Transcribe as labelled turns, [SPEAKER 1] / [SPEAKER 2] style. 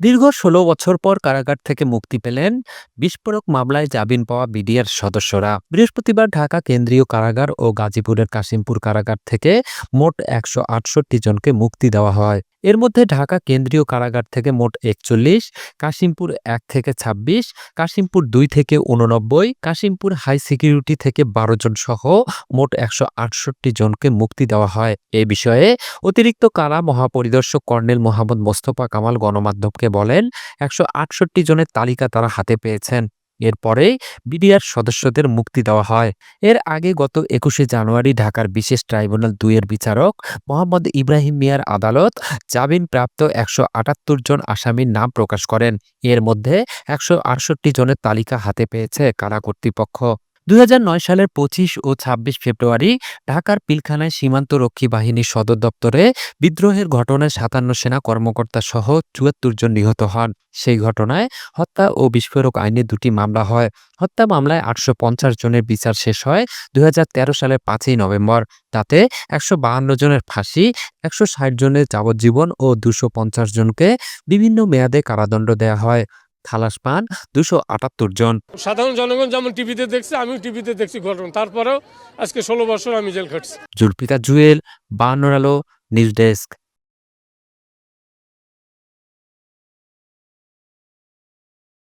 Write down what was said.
[SPEAKER 1] দীর্ঘ ষোলো বছর পর কারাগার থেকে মুক্তি পেলেন বিস্ফোরক মামলায় জামিন পাওয়া বিডিআর সদস্যরা। বৃহস্পতিবার ঢাকা কেন্দ্রীয় কারাগার ও গাজীপুরের কাশিমপুর কারাগার থেকে মোট একশো আটষট্টি জনকে মুক্তি দেওয়া হয়। এর মধ্যে ঢাকা কেন্দ্রীয় কারাগার থেকে মোট একচল্লিশ, কাশিমপুর এক থেকে ২৬ কাশিমপুর দুই থেকে উননব্বই কাশিমপুর হাই সিকিউরিটি থেকে বারো জন সহ মোট একশো আটষট্টি জনকে মুক্তি দেওয়া হয়। এ বিষয়ে অতিরিক্ত কারা মহাপরিদর্শক কর্নেল মোহাম্মদ মোস্তফা কামাল গণমাধ্যমকে বলেন, একশো আটষট্টি জনের তালিকা তারা হাতে পেয়েছেন। এরপরেই বিডিআর সদস্যদের মুক্তি দেওয়া হয়। এর আগে গত একুশে জানুয়ারি ঢাকার বিশেষ ট্রাইব্যুনাল দুইয়ের বিচারক মোহাম্মদ ইব্রাহিম মিয়ার আদালত জামিনপ্রাপ্ত একশো আটাত্তর জন আসামির নাম প্রকাশ করেন। এর মধ্যে একশো আটষট্টি জনের তালিকা হাতে পেয়েছে কারা কর্তৃপক্ষ। দুই হাজার নয় সালের পঁচিশ ও ২৬ ফেব্রুয়ারি ঢাকার পিলখানায় সীমান্ত রক্ষী বাহিনীর সদর দপ্তরে বিদ্রোহের ঘটনায় সাতান্ন সেনা কর্মকর্তা সহ চুয়াত্তর জন নিহত হন। সেই ঘটনায় হত্যা ও বিস্ফোরক আইনে দুটি মামলা হয়। হত্যা মামলায় আটশো পঞ্চাশ জনের বিচার শেষ হয় দুই হাজার তেরো সালের পাঁচই নভেম্বর। তাতে একশো জনের ফাঁসি, একশো ষাট জনের যাবজ্জীবন ও দুশো জনকে বিভিন্ন মেয়াদে কারাদণ্ড দেয়া হয়। খালাস পান দুশো আটাত্তর জন।
[SPEAKER 2] সাধারণ জনগণ যেমন টিভিতে দেখছে আমিও টিভিতে দেখছি ঘটনা। তারপরেও আজকে ষোলো বছর আমি জেল খাটছি।
[SPEAKER 1] জুলপিতা জুয়েল বায়ান্নর আলো নিউজ ডেস্ক।